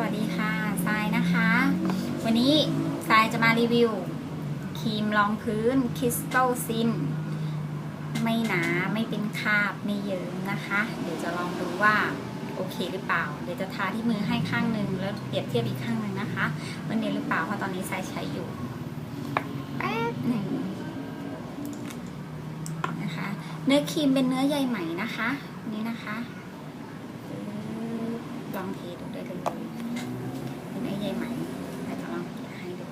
วัสดีค่ะทรายนะคะ วันนี้ทรายจะมารีวิวครีมรองพื้นคริสตัลซินไม่หนาไม่เป็นคราบไม่เยิ้มนะคะ เดี๋ยวจะลองดูว่า โอเคหรือเปล่า เดี๋ยวจะทาที่มือให้ข้างหนึ่งแล้วเปรียบเทียบอีกข้างหนึ่งนะคะมันเนียนหรือเปล่าเพราะตอนนี้ทรายใช้อยู่แป๊บหนึ่งนะคะ เนื้อครีมเป็นเนื้อใยไหมนะคะ นี่นะคะลองเทดูได้เลยเป็นเนื้อใยไหมแต่จะลองเทให้ดู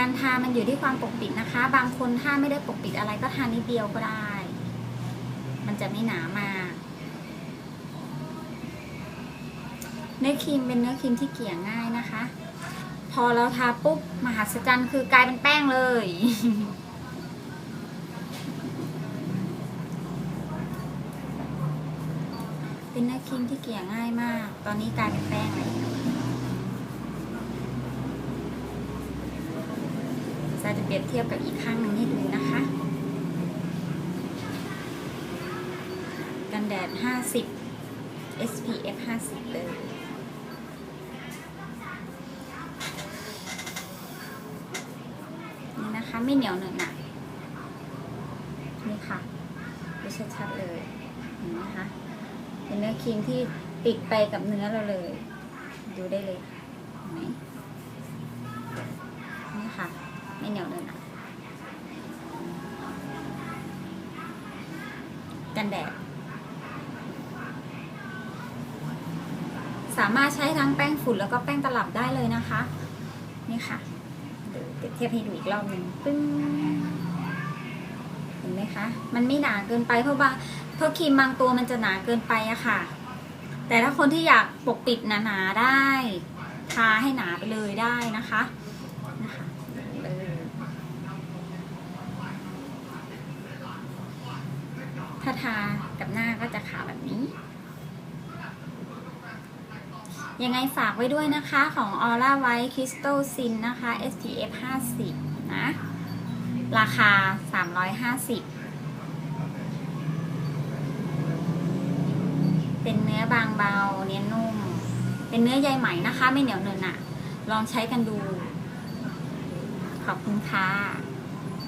การทามันอยู่ที่ความปกปิดนะคะ บางคนถ้าไม่ได้ปกปิดอะไรก็ทานิดเดียวก็ได้ มันจะไม่หนามาก เนื้อครีมเป็นเนื้อครีมที่เกลี่ยง่ายนะคะ พอเราทาปุ๊บมหัศจรรย์คือกลายเป็นแป้งเลยเป็นเนื้อครีมที่เกลี่ยง่ายมาก ตอนนี้กลายเป็นแป้งแล้ วจะจะเปรียบเทียบกับอีกข้างหนึ่งให้ดูนะคะ กันแดด 50 SPF 50 เลยนี่นะคะไม่เหนียวเหนอะหนะนี่ค่ะดูชัดๆเลยเห็นไหมคะเป็นเนื้อครีมที่ติดไปกับเนื้อเราเลย ดูได้เลยเห็นไหม กันแดด สามารถใช้ทั้งแป้งฝุ่นแล้วก็แป้งตลับได้เลยนะคะ นี่ค่ะเดี๋ยวเทียบให้ดูอีกรอบหนึ่งปึ้งเห็นไหมคะ มันไม่หนาเกินไปเพราะว่าเพราะครีมบางตัวมันจะหนาเกินไปอะค่ะ แต่ถ้าคนที่อยากปกปิดหนาๆได้ ทาให้หนาไปเลยได้นะคะเลย ถ้าทากับหน้าก็จะขาวแบบนี้ ยังไงฝากไว้ด้วยนะคะของ Aura White Crystal Sin นะคะ SPF 50 นะ ราคา 350เป็นเนื้อบางเบา เนียนนุ่ม เป็นเนื้อใยไหมนะคะ ไม่เหนียวเนินอะลองใช้กันดู ขอบคุณค่ะ